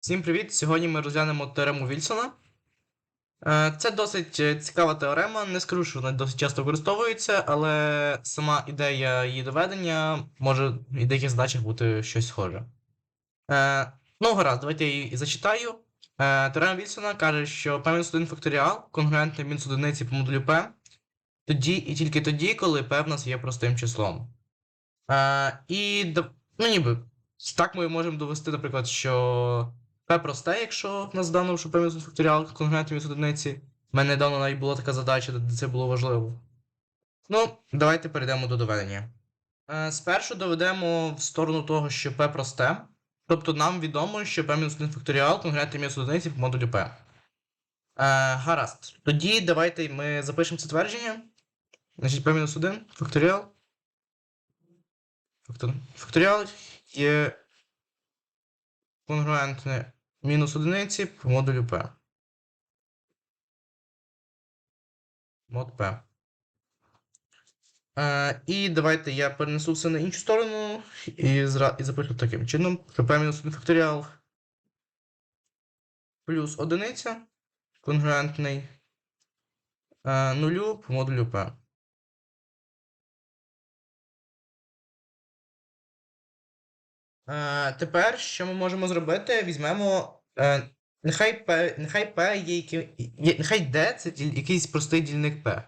Всім привіт! Сьогодні ми розглянемо теорему Вільсона. Е, Це досить е, цікава теорема. Не скажу, що вона досить часто використовується, але сама ідея її доведення може в деяких задачах бути щось схоже. Е, Ну, гаразд, давайте я її зачитаю. Теорема Вільсона каже, що мінус 1 факторіал конкурентний мінус одиниці по модулю P тоді і тільки тоді, коли P в нас є простим числом. І ну, ніби так ми можемо довести, наприклад, що P просте, якщо в нас дано, що мінус факторіал конкурентний мінус одиниці. У мене недавно навіть була така задача, де це було важливо. Ну, давайте перейдемо до доведення. Е, Спершу доведемо в сторону того, що P просте. Тобто нам відомо, що P-1 факторіал конкурентний мінус одиниці по модулю P. Е, гаразд. Тоді давайте ми запишемо це твердження. Значить, P-1 факторіал. Факторіал є конгруентне мінус одиниці по модулю P. Мод P. Е, і давайте я перенесу все на іншу сторону і, зра... і запишу таким чином, що P мінус 1 факторіал плюс одиниця конгруентний е, нулю по модулю P. Е, тепер що ми можемо зробити? Візьмемо. Е, нехай P, нехай P є, які- є, нехай D це діль- якийсь простий дільник P.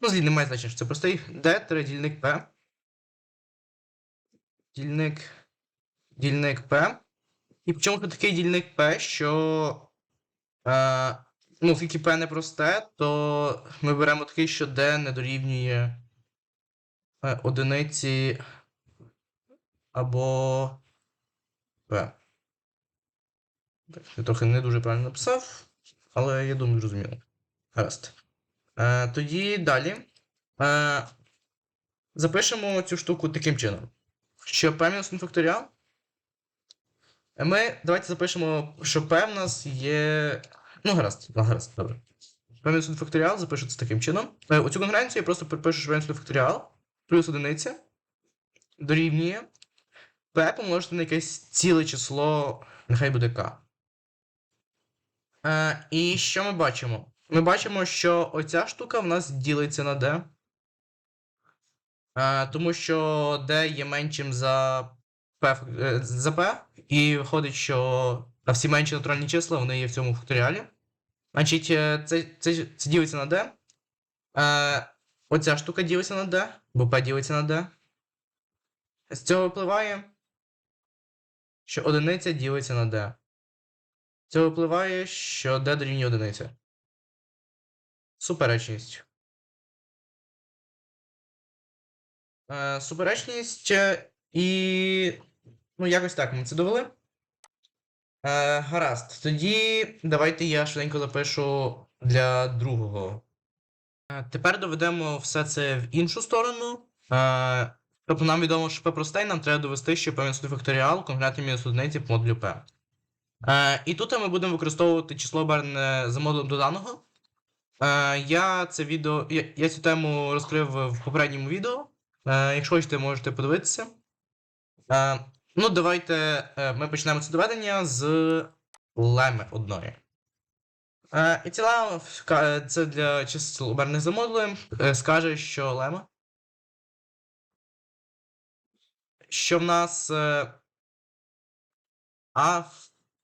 Ну, злі немає значення, що це простий D дільник P. Дільник. Дільник P. І чому ж такий дільник P, що. Е, ну, оскільки P не просте, то ми беремо такий, що D не дорівнює е, одиниці або Так, я трохи не дуже правильно написав, але я думаю, зрозуміло. Гаразд. Е, тоді далі. Е, запишемо цю штуку таким чином. Що P мінус 1 факторіал. Е, Ми давайте запишемо, що P в нас є. Ну, гаразд, ну, гаразд, добре. P мінус 1 факторіал запишу це таким чином. Е, оцю конкуренцію я просто перепишу, що P мінус 1 факторіал плюс одиниця дорівнює P помножити на якесь ціле число, нехай буде K. Е, і що ми бачимо? Ми бачимо, що оця штука в нас ділиться на D. Е, тому що D є меншим за P, е, за P, і виходить, що всі менші натуральні числа вони є в цьому факторіалі. Значить, це, це, це ділиться на D. Оця штука ділиться на D, бо P ділиться на D. З цього випливає, що одиниця ділиться на D. Цього випливає, що D дорівнює одиниця. Суперечність. Е, суперечність е, і. Ну, якось так ми це довели. Е, гаразд. Тоді давайте я швиденько запишу для другого. Е, тепер доведемо все це в іншу сторону. Е, тобто нам відомо, що P простий, нам треба довести, що P мінус 1 факторіал конкретно мінус одиниці по модулю P. Е, і тут ми будемо використовувати число обернене за модулем доданого. Е, я це відео. Я, я цю тему розкрив в попередньому відео. Е, якщо хочете, можете подивитися. Е, ну, давайте е, ми почнемо це доведення з леми одної. Е, і ця це для чисел обернених за модулем. е, скаже, що лема. Що в нас е, А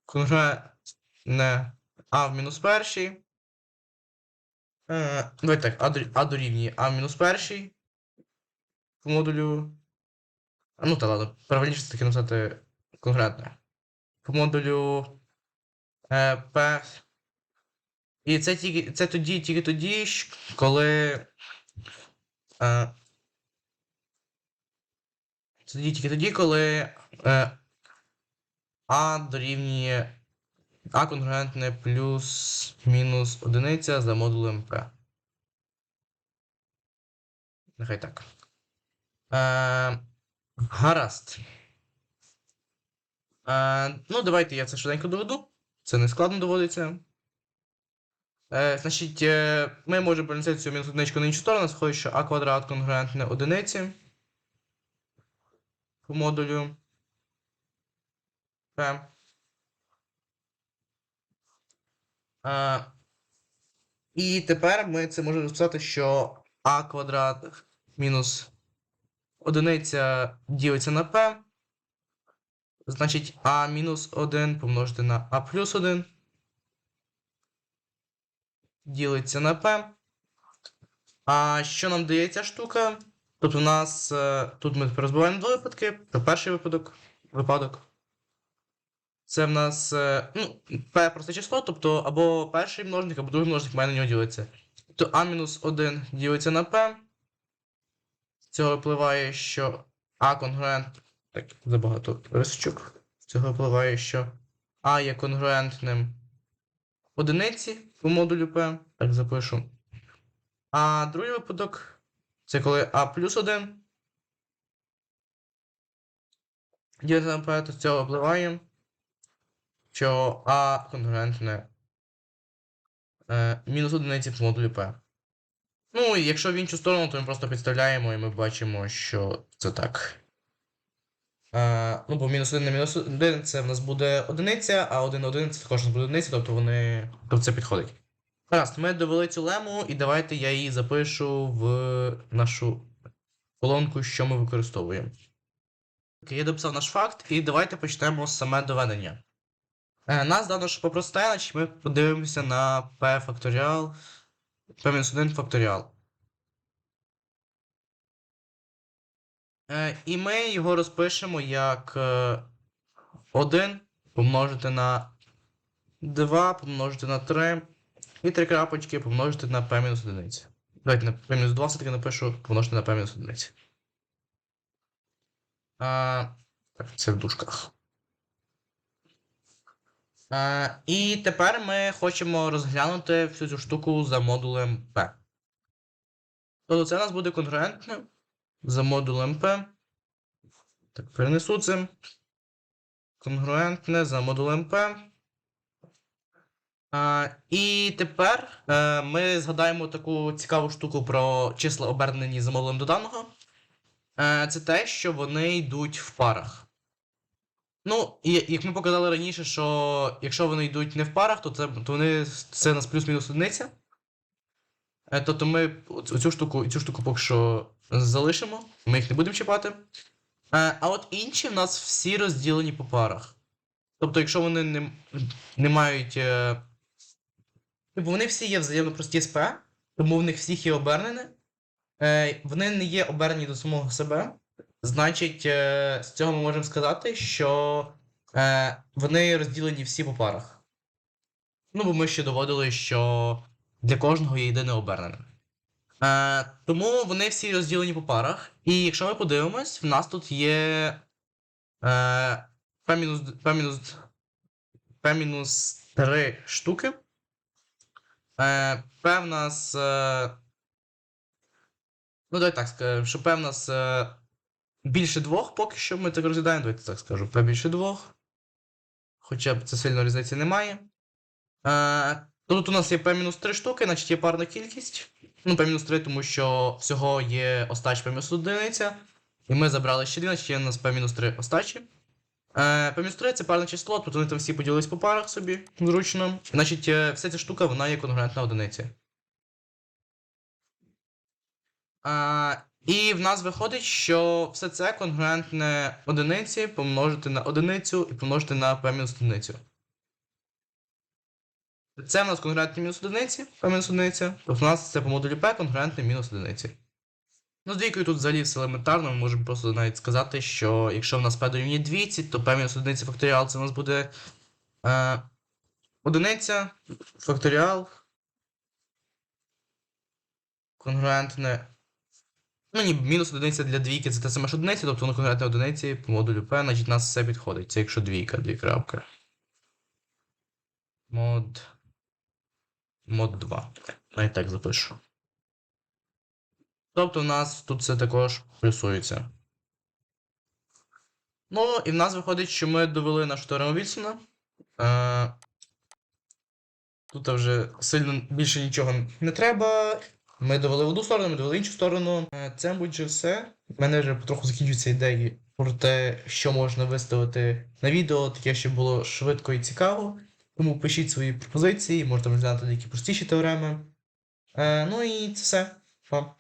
конкретне А в мінус першій. Е, давайте так, А, дорівнює А в мінус першій. По модулю. Ну та ладно, правильніше таки написати конкретно. По модулю е, P. І це тільки це тоді, тільки тоді, коли. Е, тоді тільки тоді, коли е, А дорівнює А конгруентне плюс мінус одиниця за модулем P. Нехай так. Е, гаразд. Е, ну, давайте я це швиденько доведу. Це не складно доводиться. Е, значить, е, ми можемо перенести цю мінус одиничку на іншу сторону, сходить, що а квадрат конгруентне одиниці модулю P. Е, і тепер ми це можемо розписати, що а квадрат мінус одиниця ділиться на p. Значить, а мінус 1 помножити на а плюс 1 ділиться на p. А що нам дає ця штука? Тобто у нас е, тут ми розбиваємо два випадки. Про перший випадок. випадок. Це в нас е, ну, p просте число, тобто або перший множник, або другий множник має на нього ділиться. Тобто А-1 ділиться на p. З цього випливає, що а конгруент. Так, забагато рисочок. З цього випливає, що а є конгруентним одиниці по модулю p. Так запишу. А другий випадок це коли а плюс 1 ділиться на p, то з цього випливає, що а конгруентне е, мінус одиниці по модулю p. Ну, і якщо в іншу сторону, то ми просто підставляємо і ми бачимо, що це так. Е, ну, бо мінус 1 на мінус 1 це в нас буде одиниця, а 1 на 1 це також буде одиниця, тобто вони. Тобто це підходить. Гаразд, ми довели цю лему, і давайте я її запишу в нашу колонку, що ми використовуємо. Окей, я дописав наш факт, і давайте почнемо з саме доведення. Е, нас дано, що попросте, значить ми подивимося на p факторіал, p-1 факторіал. Е, і ми його розпишемо як е, 1 помножити на 2 помножити на 3 і 3 крапочки помножити на p-1. Давайте на p-2 все-таки напишу помножити на p-1. А, так, це в дужках. А, і тепер ми хочемо розглянути всю цю штуку за модулем P. Тобто це у нас буде конгруентне за модулем P. Так, перенесу це. Конгруентне за модулем P. І тепер е, ми згадаємо таку цікаву штуку про числа обернені за модулем доданого. Е, це те, що вони йдуть в парах. Ну, і як ми показали раніше, що якщо вони йдуть не в парах, то це, то вони, це у нас плюс-мінус одиниця. Е, Тобто ми цю штуку, цю штуку поки що залишимо, ми їх не будемо чіпати. А от інші в нас всі розділені по парах. Тобто, якщо вони не, не мають. Вони всі є взаємно прості P, тому в них всіх є обернене. Е, Вони не є обернені до самого себе. Значить, е, з цього ми можемо сказати, що е, вони розділені всі по парах. Ну, бо ми ще доводили, що для кожного є єдине обернене. Тому вони всі розділені по парах. І якщо ми подивимось, в нас тут є е, P-, P-, P 3 штуки. Е, P в. Е, ну, давай так скажемо, що P в нас е, більше двох, поки що ми так розглядаємо. Давайте так скажу. P більше двох. Хоча б це сильно різниці немає. Е, тут у нас є P-3 штуки, значить є парна кількість. Ну, P-3, тому що всього є остач P-1. І ми забрали ще дві, значить є у нас P-3 остачі. Е, P-3 це парне число, тут вони там всі поділились по парах собі зручно. Значить, е, вся ця штука вона є конгруентна одиниці. А, і в нас виходить, що все це конгруентне одиниці помножити на одиницю і помножити на p-одиницю. Це в нас конгруентні мінус одиниці, p-одиниця, тобто в нас це по модулю p конгруентне мінус одиниці. Ну, з двійкою тут взагалі все елементарно, ми можемо просто навіть сказати, що якщо в нас p дорівнює двійці, то p мінус одиниця факторіал це у нас буде е, одиниця, факторіал. Конгруентне. Ну, ні, мінус одиниця для двійки це те саме ж одиниця, тобто воно конгруентне одиниці по модулю P, значить нас все підходить. Це якщо двійка, дві крапки. Мод. Мод 2. Навіть так запишу. Тобто в нас тут це також плюсується. Ну, і в нас виходить, що ми довели нашу теорему Вільсона. Е, Тут вже сильно більше нічого не треба. Ми довели в одну сторону, ми довели в іншу сторону. Е, Це вже все. У мене вже потроху закінчуються ідеї про те, що можна виставити на відео, таке, щоб було швидко і цікаво. Тому пишіть свої пропозиції, можете розглянути деякі простіші теореми. Е, ну і це все. Па.